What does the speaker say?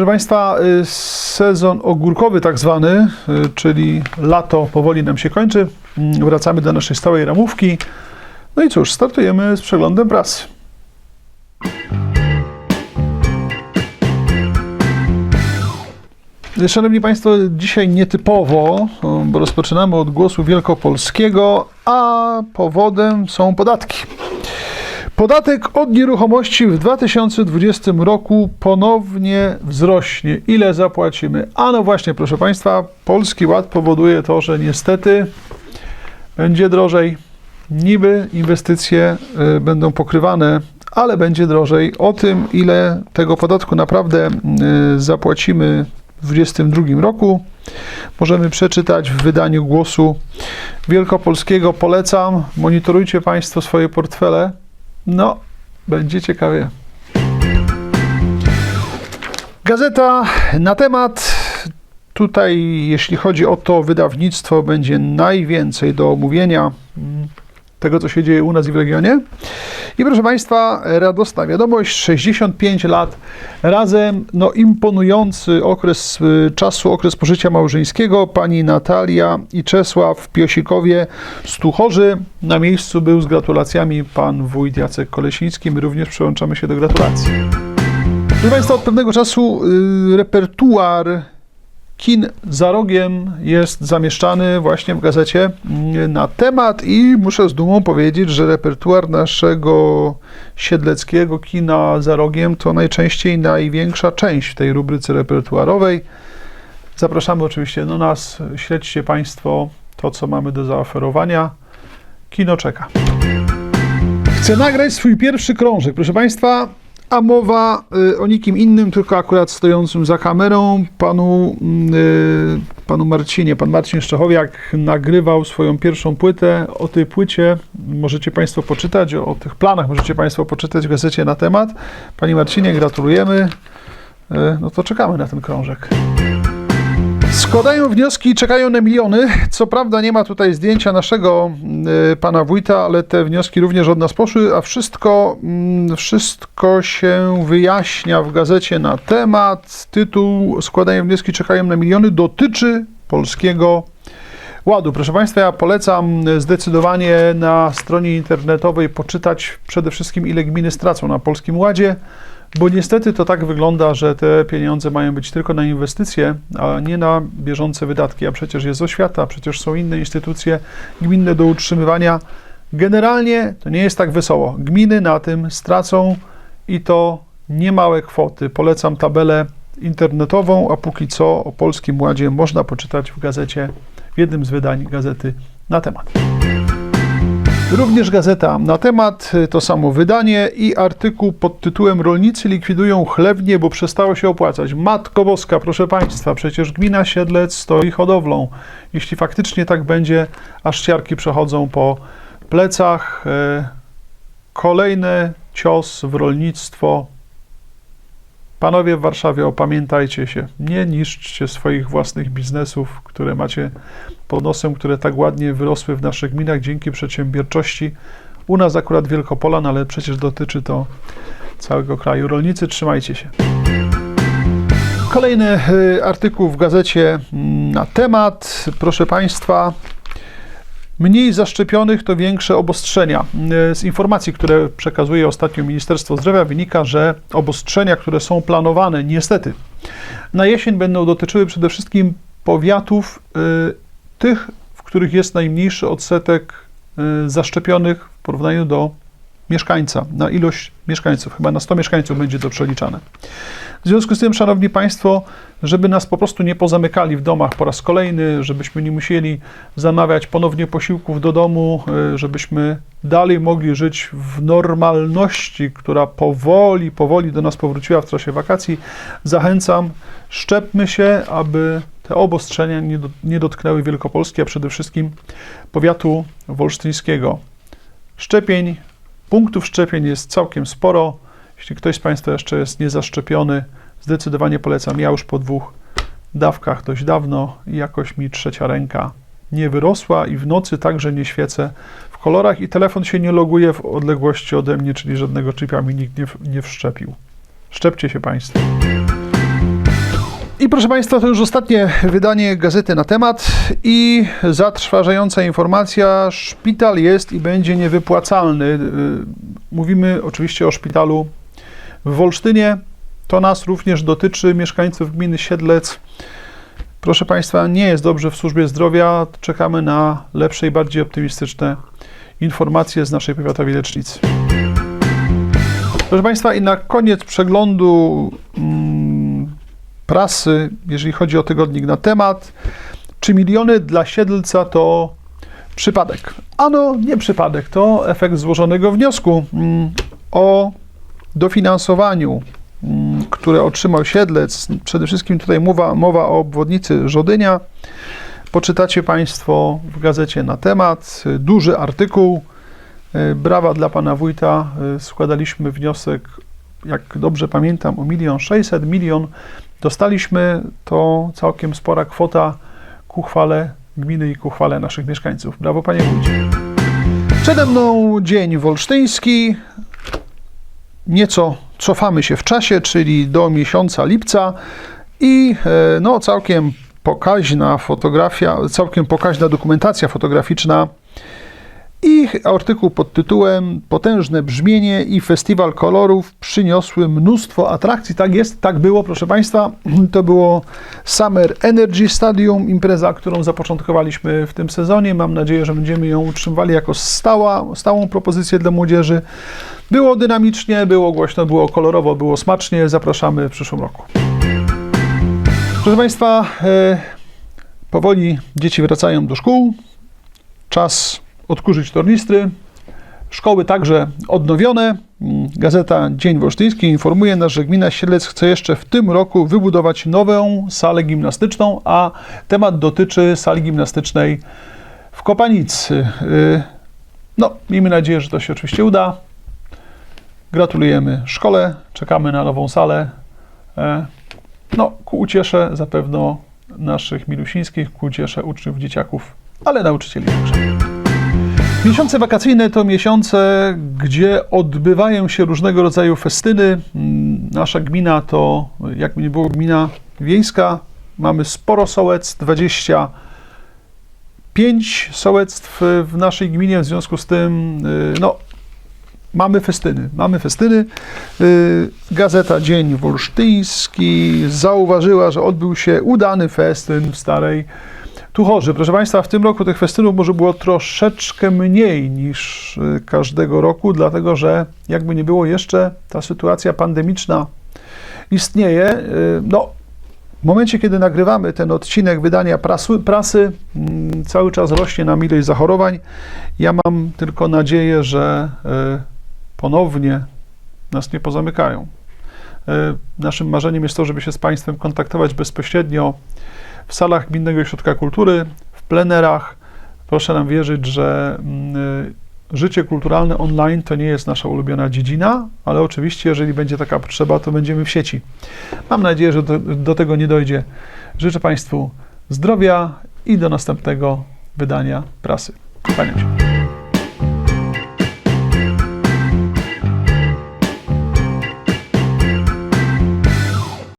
Proszę Państwa, y, sezon ogórkowy tak zwany, y, czyli lato powoli nam się kończy. Mm, Wracamy do naszej stałej ramówki. No i cóż, startujemy z przeglądem prasy. Szanowni Państwo, dzisiaj nietypowo, bo rozpoczynamy od głosu wielkopolskiego, a powodem są podatki. Podatek od nieruchomości w 2020 roku ponownie wzrośnie. Ile zapłacimy? A no właśnie, proszę Państwa, Polski Ład powoduje to, że niestety będzie drożej. Niby inwestycje y, będą pokrywane, ale będzie drożej. O tym, ile tego podatku naprawdę y, zapłacimy w 2022 roku, możemy przeczytać w wydaniu głosu wielkopolskiego. Polecam. Monitorujcie Państwo swoje portfele. No, będzie ciekawie. Gazeta na temat. Tutaj, jeśli chodzi o to wydawnictwo, będzie najwięcej do omówienia tego, co się dzieje u nas i w regionie. I proszę Państwa, radosna wiadomość, 65 lat razem, no imponujący okres y, czasu, okres pożycia małżeńskiego. Pani Natalia i Czesław Piosikowie Stuchorzy. Na miejscu był z gratulacjami pan wójt Jacek Kolesiński. My również przyłączamy się do gratulacji. Proszę Państwa, od pewnego czasu y, repertuar kin za rogiem jest zamieszczany właśnie w gazecie mm, na temat i muszę z dumą powiedzieć, że repertuar naszego siedleckiego kina za rogiem to najczęściej największa część w tej rubryce repertuarowej. Zapraszamy oczywiście do nas, śledźcie Państwo to, co mamy do zaoferowania. Kino czeka. Chcę nagrać swój pierwszy krążek, proszę Państwa, a mowa y, o nikim innym, tylko akurat stojącym za kamerą, panu, y, panu Marcinie. Pan Marcin Szczechowiak nagrywał swoją pierwszą płytę. O tej płycie możecie Państwo poczytać, o, o tych planach możecie Państwo poczytać w gazecie na temat. Panie Marcinie, gratulujemy. Y, no to czekamy na ten krążek. Składają wnioski i czekają na miliony. Co prawda nie ma tutaj zdjęcia naszego y, pana wójta, ale te wnioski również od nas poszły, a wszystko, mm, wszystko się wyjaśnia w gazecie na temat. Tytuł Składają wnioski, czekają na miliony dotyczy polskiego ładu. Proszę Państwa, ja polecam zdecydowanie na stronie internetowej poczytać przede wszystkim, ile gminy stracą na polskim ładzie. Bo niestety to tak wygląda, że te pieniądze mają być tylko na inwestycje, a nie na bieżące wydatki. A przecież jest oświata, przecież są inne instytucje gminne do utrzymywania. Generalnie to nie jest tak wesoło. Gminy na tym stracą i to niemałe kwoty. Polecam tabelę internetową, a póki co o Polskim Ładzie można poczytać w gazecie, w jednym z wydań gazety na temat. Również gazeta na temat, to samo wydanie i artykuł pod tytułem Rolnicy likwidują chlewnie, bo przestało się opłacać. Matko Boska, proszę Państwa, przecież gmina Siedlec stoi hodowlą. Jeśli faktycznie tak będzie, aż ciarki przechodzą po plecach. E, Kolejny cios w rolnictwo. Panowie w Warszawie, opamiętajcie się. Nie niszczcie swoich własnych biznesów, które macie pod nosem, które tak ładnie wyrosły w naszych gminach dzięki przedsiębiorczości. U nas akurat Wielkopolan, ale przecież dotyczy to całego kraju. Rolnicy, trzymajcie się. Kolejny y, artykuł w gazecie mm, na temat, proszę Państwa. Mniej zaszczepionych to większe obostrzenia. Y, Z informacji, które przekazuje ostatnio Ministerstwo Zdrowia, wynika, że obostrzenia, które są planowane, niestety, na jesień będą dotyczyły przede wszystkim powiatów y, tych, w których jest najmniejszy odsetek y, zaszczepionych w porównaniu do mieszkańca, na ilość mieszkańców, chyba na 100 mieszkańców będzie to przeliczane. W związku z tym, Szanowni Państwo, żeby nas po prostu nie pozamykali w domach po raz kolejny, żebyśmy nie musieli zamawiać ponownie posiłków do domu, y, żebyśmy dalej mogli żyć w normalności, która powoli, powoli do nas powróciła w czasie wakacji, zachęcam, szczepmy się, aby te obostrzenia nie, do, nie dotknęły Wielkopolski, a przede wszystkim powiatu wolsztyńskiego. Szczepień, punktów szczepień jest całkiem sporo. Jeśli ktoś z Państwa jeszcze jest niezaszczepiony, zdecydowanie polecam. Ja już po dwóch dawkach dość dawno jakoś mi trzecia ręka nie wyrosła i w nocy także nie świecę w kolorach i telefon się nie loguje w odległości ode mnie, czyli żadnego chipa mi nikt nie, nie wszczepił. Szczepcie się Państwo. I proszę Państwa, to już ostatnie wydanie gazety na temat i zatrważająca informacja, szpital jest i będzie niewypłacalny. Y, Mówimy oczywiście o szpitalu w Wolsztynie. To nas również dotyczy mieszkańców gminy Siedlec. Proszę Państwa, nie jest dobrze w służbie zdrowia. Czekamy na lepsze i bardziej optymistyczne informacje z naszej powiatowej lecznicy. Proszę Państwa, i na koniec przeglądu mm, prasy, jeżeli chodzi o tygodnik na temat, czy miliony dla Siedlca to przypadek? Ano, nie przypadek, to efekt złożonego wniosku mm, o dofinansowaniu, mm, które otrzymał Siedlec. Przede wszystkim tutaj mowa, mowa o obwodnicy Żodynia. Poczytacie Państwo w gazecie na temat. Duży artykuł. E, Brawa dla pana wójta. E, Składaliśmy wniosek, jak dobrze pamiętam, o milion sześćset. Milion dostaliśmy. To całkiem spora kwota ku chwale gminy i ku chwale naszych mieszkańców. Brawo, panie wójcie. Przede mną dzień wolsztyński. Nieco cofamy się w czasie, czyli do miesiąca lipca i e, no, całkiem pokaźna fotografia, całkiem pokaźna dokumentacja fotograficzna i artykuł pod tytułem Potężne brzmienie i festiwal kolorów przyniosły mnóstwo atrakcji. Tak jest, tak było, proszę Państwa. To było Summer Energy Stadium, impreza, którą zapoczątkowaliśmy w tym sezonie. Mam nadzieję, że będziemy ją utrzymywali jako stała, stałą propozycję dla młodzieży. Było dynamicznie, było głośno, było kolorowo, było smacznie. Zapraszamy w przyszłym roku. Proszę Państwa, e, powoli dzieci wracają do szkół. Czas odkurzyć tornistry. Szkoły także odnowione. Mm, Gazeta Dzień Wolsztyński informuje nas, że gmina Siedlec chce jeszcze w tym roku wybudować nową salę gimnastyczną, a temat dotyczy sali gimnastycznej w Kopanicy. Y, No, miejmy nadzieję, że to się oczywiście uda. Gratulujemy szkole, czekamy na nową salę. E, No, ku uciesze zapewne naszych milusińskich, ku uciesze uczniów, dzieciaków, ale nauczycieli także. Miesiące wakacyjne to miesiące, gdzie odbywają się różnego rodzaju festyny. Mm, Nasza gmina to, jakby nie było, gmina wiejska. Mamy sporo sołectw, 25 sołectw w naszej gminie, w związku z tym, y, no, mamy festyny. Mamy festyny. Y, Gazeta Dzień Wolsztyński zauważyła, że odbył się udany festyn w Starej Tuchorzy. Proszę Państwa, w tym roku tych festynów może było troszeczkę mniej niż y, każdego roku, dlatego że jakby nie było jeszcze ta sytuacja pandemiczna istnieje. Y, No, w momencie, kiedy nagrywamy ten odcinek wydania prasy, prasy mm, cały czas rośnie nam ilość zachorowań. Ja mam tylko nadzieję, że y, ponownie nas nie pozamykają. Naszym marzeniem jest to, żeby się z Państwem kontaktować bezpośrednio w salach Gminnego Ośrodka Kultury, w plenerach. Proszę nam wierzyć, że mm, y, życie kulturalne online to nie jest nasza ulubiona dziedzina, ale oczywiście, jeżeli będzie taka potrzeba, to będziemy w sieci. Mam nadzieję, że do, do tego nie dojdzie. Życzę Państwu zdrowia i do następnego wydania prasy. Kłaniam się.